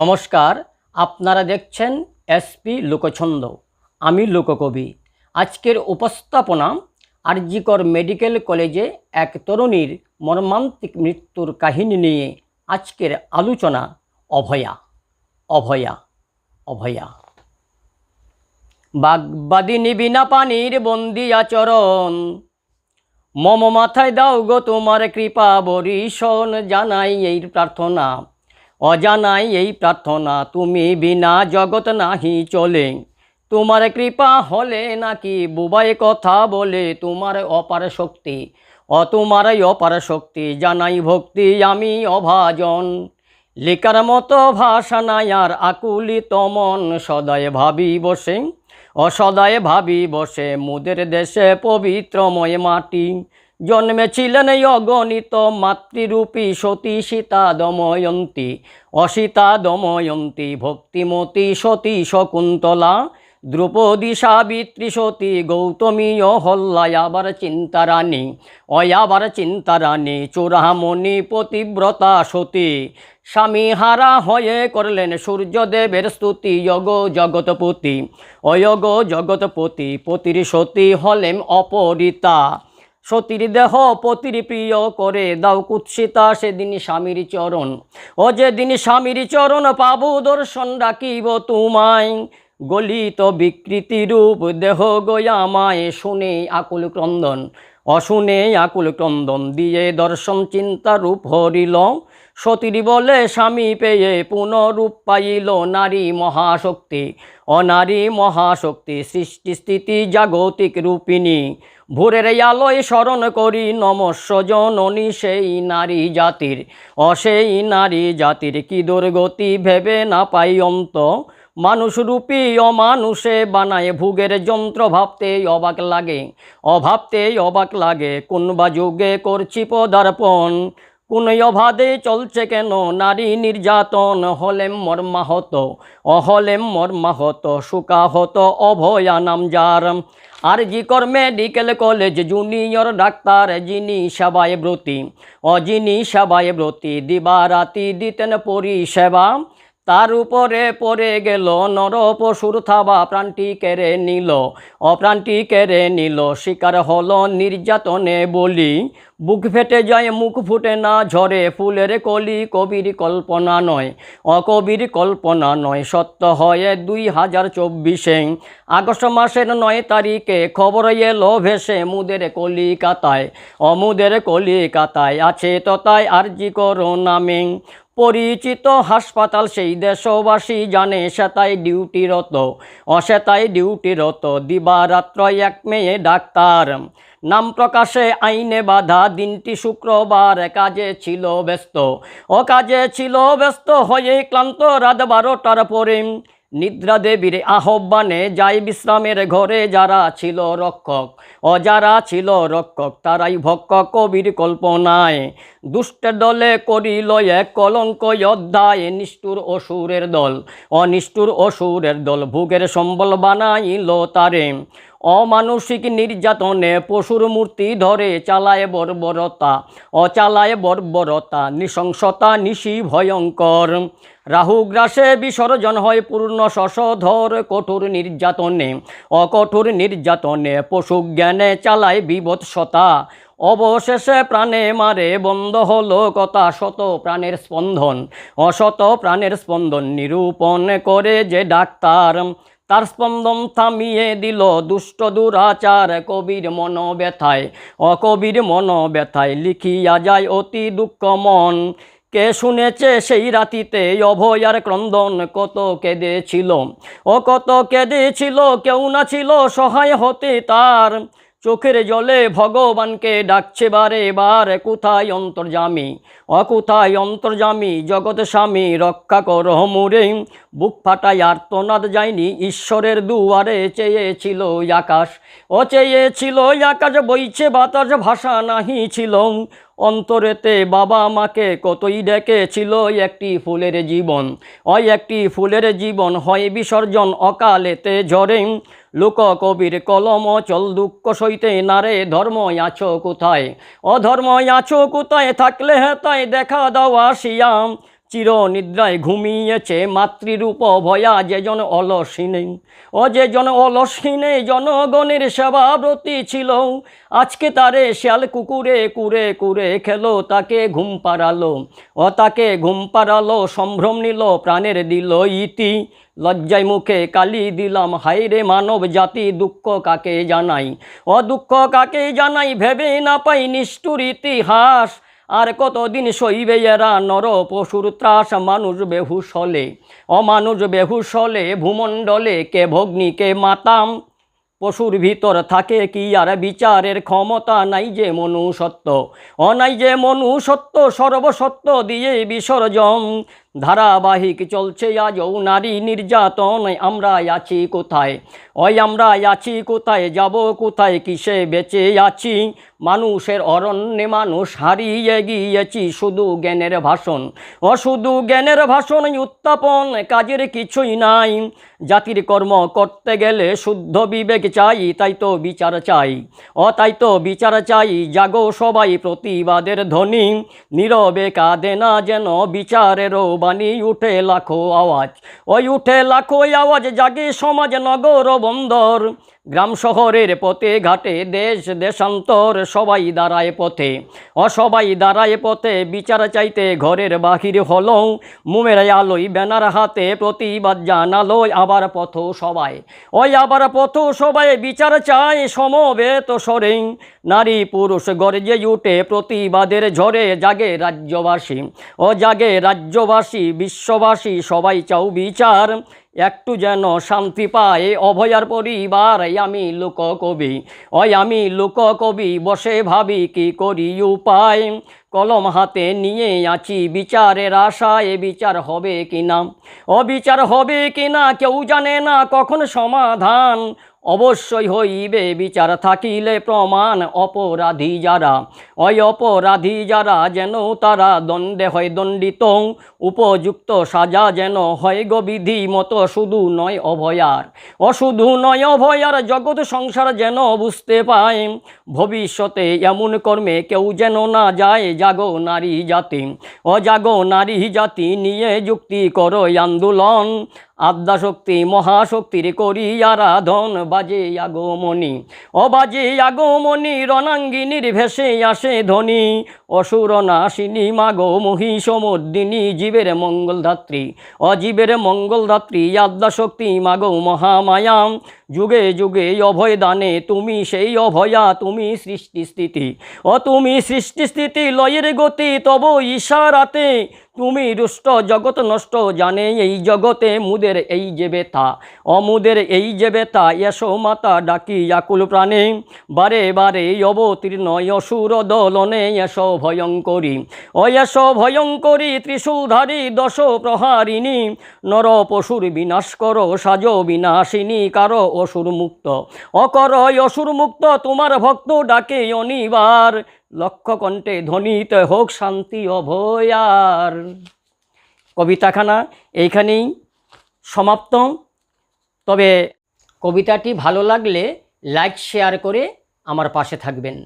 নমস্কার, আপনারা দেখছেন এসপি লোকছন্দ। আমি লোককবি। আজকের উপস্থাপনা আরজিকর মেডিকেল কলেজে এক তরুণীর মর্মান্তিক মৃত্যুর কাহিনী নিয়ে আজকের আলোচনা অভয়া অভয়া অভয়া। বাগবাদিনী বিনা পানির বন্দি আচরণ, মম মাথায় দাও গো তোমার কৃপা বরিশন জানাই এই প্রার্থনা। অজানাই এই প্রার্থনা, তুমি বিনা জগৎ নাহি চলে। তোমার কৃপা হলে নাকি বুবাই কথা বলে তোমার অপার শক্তি। অ তোমার অপার শক্তি, জানাই ভক্তি আমি অভাজন। লেখার মতো ভাষা নাই আর আকুলিত মন সদায় ভাবি বসে। অসদায় ভাবি বসে, মুদের দেশে পবিত্রময় মাটি। জন্মেছিলেন অগণিত মাতৃরূপী সতী সীতা দময়ন্তী অসীতা দময়ন্তী ভক্তিমতী সতী শকুন্তলা, দ্রৌপদী সাবিত্রী সতী, গৌতমী অহল্লায় আবার চিন্তারানী, অয়াবার চিন্তারানী, চূড়ামণি পতিব্রতা সতী স্বামী হারা হয়ে করলেন সূর্যদেবের স্তুতি যগ জগৎপতি, অয়গ জগৎপতি, পতির সতী হলেন অপরিতা। সতীর দেহ পতির প্রিয় করে দাও কুৎসিতা সেদিন স্বামীর চরণ। ও যেদিন স্বামীর চরণ পাবু দর্শন ডাকিব তোমায়। গলিত বিকৃতি রূপ দেহ গয়ামায় শুনে আকুল ক্রন্দন। অশুনে আকুল ক্রন্দন দিয়ে দর্শন চিন্তা রূপ হরিল। সতীর বলে, স্বামী পেয়ে পুনরূপ পাইল নারী মহাশক্তি। অনারী মহাশক্তি, সৃষ্টি স্থিতি জাগতিক রূপিণী। ভোরের আলোয় স্মরণ করি নমস্য সেই নারী জাতির। অসেই নারী জাতির কি দুর্গতি ভেবে না পাই অন্ত। মানুষ রূপী অমানুষে বানায়, ভুগের যন্ত্র ভাবতেই অবাক লাগে। অভাবতেই অবাক লাগে কোন বা যুগে করছি পদার্পণ। কোন অভাদে চলছে কেন? নারী নির্যাতন হলেম মর্মাহত, অহলেম মর্মাহত সুকাহত অভয়া নাম যার আর জি কর মেডিকেল কলেজ জুনিয়র ডাক্তার, যিনি সেবায় ব্রতী, অজিনি সেবায় ব্রতী, দিবারাতি দিতেন পরিষেবা। তার উপরে পড়ে গেল, নর পশুর থাবা প্রাণটি কেড়ে নিল। অপ্রাণটি কেড়ে নিল, শিকার হল নির্যাতনে বলি। বুক ফেটে যায়, মুখ ফুটে না, ঝরে ফুলের কলি, কবির কল্পনা নয়, অকবির কল্পনা নয়। সত্য হয়ে দুই হাজার চব্বিশে, আগস্ট মাসের নয় তারিখে। খবর এলো ভেসে মুদের কলিকাতায় অমুদের কলিকাতায় আছে ততায় আরজি করো নামে পরিচিত হাসপাতাল সেই দেশবাসী জানে, সেতাই ডিউটিরত অসেতাই ডিউটিরত দিবারাত্র এক মেয়ে ডাক্তার। নাম প্রকাশে আইনে বাধা, দিনটি শুক্রবার কাজে ছিল ব্যস্ত। ও কাজে ছিল ব্যস্ত হয়ে ক্লান্ত রাত বারোটার পরে নিদ্রা দেবীর আহ্বানে যাই বিশ্রামের ঘরে যারা ছিল রক্ষক ও যারা ছিল রক্ষক, তারাই ভক্ক কবির কল্পনায়। দুষ্টের দলে করিল এক কলঙ্ক অধ্যায় নিষ্ঠুর অসুরের দল। অনিষ্ঠুর অসুরের দল ভোগের সম্বল বানাইল তারে। অমানসিক নির্যাতনে পশুর মূর্তি ধরে চালায় বর্বরতা, অচালায় বর্বরতা, নৃশংসতা, নিশি ভয়ঙ্কর। রাহু গ্রাসে বিসর্জন হয় পূর্ণ শশধর কঠোর নির্যাতনে। অকঠোর নির্যাতনে পশু জ্ঞানে চালায় বিবৎসতা। অবশেষে প্রাণে মারে বন্ধ হলো কথা শত প্রাণের স্পন্দন। অশত প্রাণের স্পন্দন নিরূপণ করে যে ডাক্তার। তার স্পন্দন থামিয়ে দিল দুষ্ট দুরাচার কবির মন ব্যথায় অকবির মন ব্যথায় লিখিয়া যায় অতি দুঃখ মন। কে শুনেছে সেই রাতিতে অভয়ার ক্রন্দন কত কেঁদেছিল ও কত কেঁদেছিল কেউ না ছিল সহায় হতে তার। চোখের জলে ভগবানকে ডাকছে বারে বার, কোথায় অন্তর্জামী অকুথায় অন্তর্জামী জগৎ স্বামী, রক্ষা কর মুরে বুক ফাটায় আর্তনাদ যায়নি, ঈশ্বরের দুয়ারে চেয়েছিল আকাশ। ও চেয়েছিল আকাশ, বইছে বাতাস, ভাষা নাহি ছিল। অন্তরেতে বাবা আমাকে কতই ডেকেছিল একটি ফুলের জীবন। ওই একটি ফুলের জীবন, হয় বিসর্জন অকালেতে ঝরে। লোক কবির কলম চল দুঃখ সইতে নারে ধর্ম আছো কোথায়? অধর্ম আছো কোথায়? থাকলে হেতায় দেখা দাও আসিয়াম চির নিদ্রায় ঘুমিয়েছে মাতৃরূপ ভয়া যেজন অলসীনে, ও যেজন অলসীনে জনগণের সেবাব্রতী ছিল। আজকে তারে শিয়াল কুকুরে কুরে কুরে খেলো, তাকে ঘুম পাড়ালো, ও তাকে ঘুম পাড়ালো, সম্ভ্রম নিল, প্রাণের দিল ইতি। লজ্জায় মুখে কালি দিলাম হাইরে মানব জাতি, দুঃখ কাকে জানাই? ও দুঃখ কাকে জানাই, ভেবে না পাই নিষ্ঠুর ইতিহাস। আর কতদিন সইবে এরা নর পশুর ত্রাস মানুষ বেহুশ হলে? অমানুষ বেহুশ হলে ভূমণ্ডলে কে ভগ্নি, কে মাতাম পশুর ভিতর থাকে কি আর বিচারের ক্ষমতা? নাই যে মনুষত্ব অনাই যে মনুষত্ব সর্বসত্ব দিয়ে বিসর্জন। ধারাবাহিক চলছে, আজও নারী নির্যাতন। আমরা আছি কোথায়? ওই আমরা আছি কোথায়? যাব কোথায়? কিসে বেঁচে আছি? মানুষের অরণ্যে মানুষ হারিয়ে গিয়েছি শুধু জ্ঞানের ভাষণ। ও শুধু জ্ঞানের ভাষণ উত্থাপন কাজের কিছুই নাই। জাতির কর্ম করতে গেলে শুদ্ধ বিবেক চাই, তাই তো বিচার চাই। ও তাই তো বিচার চাই, জাগো সবাই প্রতিবাদের ধ্বনি। নীরবে কাঁদে না যেন বিচারেরও বাণী উঠে লাখো আওয়াজ। ওই উঠে লাখো আওয়াজ জাগে সমাজ নগর বন্দর। গ্রাম শহরের পথে ঘাটে দেশ দেশান্তর, সবাই দাঁড়ায় পথে। অসবাই দাঁড়ায় পথে, বিচার চাইতে ঘরের বাহির হলো মুমের আলোয়, ব্যানার হাতে প্রতিবাদ জানালো আবার পথ সবাই। ওই আবার পথ সবাই, বিচার চায় সমবেত সরে নারী পুরুষ গর্জে উঠে, প্রতিবাদের ঝরে জাগে রাজ্যবাসী। ও জাগে রাজ্যবাসী, বিশ্ববাসী, সবাই চাও বিচার। একটু যেন শান্তি পায়। অভয়ার পরিবার আমি লোক কবি ওই আমি লোক কবি বসে ভাবি কি করি উপায়? কলম হাতে নিয়ে আছি বিচারের আশায় বিচার হবে কি না অবিচার হবে কি না কেউ জানে না কখন সমাধান? অবশ্যই হইবে বিচার, থাকিলে প্রমাণ অপরাধী যারা। ওই অপরাধী যারা যেন তারা দণ্ডে হয় দণ্ডিত, উপযুক্ত সাজা যেন হয় গো বিধি মতো শুধু নয় অভয়ার। অশুধু নয় অভয়ার, জগৎ সংসার যেন বুঝতে পায়, ভবিষ্যতে এমন কর্মে কেউ যেন না যায়, জাগো নারী জাতি। অজাগো নারী জাতি নিয়ে যুক্তি করো আন্দোলন আদ্যাশক্তি মহাশক্তির করি আরাধন, বাজে আগমনি। অবাজে আগমনি রণাঙ্গিনীর ভেসে আসে ধ্বনি। অসুর নাশিনী, মাগো মহিষমর্দিনী, জীবের মঙ্গলধাত্রী। অজীবের মঙ্গলধাত্রী, আদ্যাশক্তি, মাগো মহামায়াম যুগে যুগে অভয় দানে, তুমি সেই অভয়া, তুমি সৃষ্টি স্থিতি ও তুমি সৃষ্টি স্থিতি লয়ের গতি, তব ইশারাতে তুমি রুষ্ট জগৎ নষ্ট জানে, এই জগতে মুদের এই যে বেথা অমুদের এই যে বেথা এসো মাতা ডাকি আকুল প্রাণে। বারে বারে অবতীর্ণ অসুর দলনে এসো ভয়ঙ্করী। এসো ভয়ঙ্করী ত্রিশূলধারী দশ প্রহারিণী। নর পশুর বিনাশ কর, সাজ বিনাশিনী, কারও অসুর মুক্ত অকর অসুর মুক্ত তোমার ভক্ত ডাকে অনিবার। লক্ষ্য কণ্ঠে ধ্বনিতে হোক শান্তি অভয়ার। কবিতাখানা এইখানেই সমাপ্ত। তবে কবিতাটি ভালো লাগলে লাইক, শেয়ার করে আমার পাশে থাকবেন।